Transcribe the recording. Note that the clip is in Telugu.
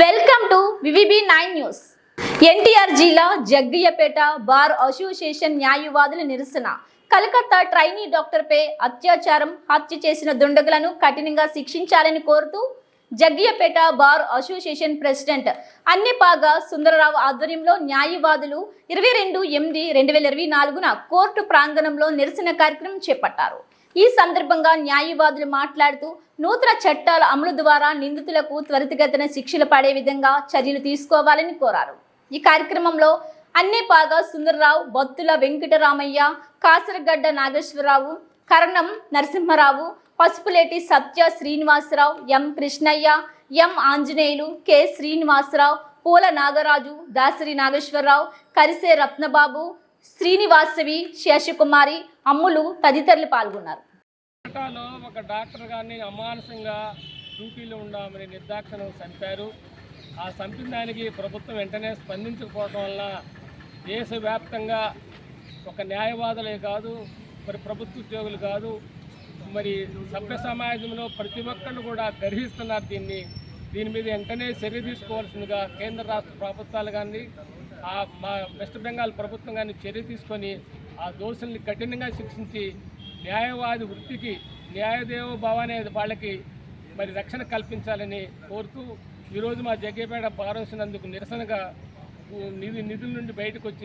Welcome to VVB nine news. NTR జిల్లా జగ్గయ్యపేట బార్ అసోసియేషన్ న్యాయవాదుల నిరసన. కలకత్తా ట్రైనీ డాక్టర్పై అత్యాచారం హత్య చేసిన దుండగులను కఠినంగా శిక్షించాలని కోరుతూ Jaggayyapeta bar association president Annipaga Sundararao ఆధ్వర్యంలో న్యాయవాదులు ఇరవై రెండు ఎనిమిది రెండు వేల ఇరవై నాలుగున కోర్టు ప్రాంగణంలో నిరసన కార్యక్రమం చేపట్టారు. ఈ సందర్భంగా న్యాయవాదులు మాట్లాడుతూ నూతన చట్టాల అమలు ద్వారా నిందితులకు త్వరితగతిన శిక్షలు పడే విధంగా చర్యలు తీసుకోవాలని కోరారు. ఈ కార్యక్రమంలో Annepaga Sundararao Bothula Venkataramayya Kasaragadda Nageswararao Karanam Narasimharao Pasupuleti Satya Srinivasarao M Krishnayya M Anjaneyulu K Srinivasarao Poola Nagaraju Dasari Nageswararao కరిసే Ratnababu శ్రీనివాసవి Seshakumari అమ్ములు తదితరులు పాల్గొన్నారు. కోటాలో ఒక డాక్టర్ గారిని అమానుషంగా డ్యూటీలో ఉండమని నిర్దాక్షణ చంపారు. ఆ చంపిన దానికి ప్రభుత్వం వెంటనే స్పందించకపోవడం వల్ల దేశవ్యాప్తంగా ఒక న్యాయవాదులే కాదు మరి ప్రభుత్వ ఉద్యోగులు కాదు మరి సభ్య సమాజంలో ప్రతి ఒక్కళ్ళు కూడా గర్హిస్తున్నారు దీన్ని. దీని మీద వెంటనే చర్య తీసుకోవాల్సిందిగా కేంద్ర రాష్ట్ర ప్రభుత్వాలు కానీ మా వెస్ట్ బెంగాల్ ప్రభుత్వం కానీ చర్య తీసుకొని ఆ దోషుల్ని కఠినంగా శిక్షించి న్యాయవాది వృత్తికి న్యాయదేవ భావ అనేది వాళ్ళకి మరి రక్షణ కల్పించాలని కోరుతూ ఈరోజు మా జగ్గేపేట పారవలసినందుకు నిరసనగా నిధి నిధుల నుండి బయటకు వచ్చి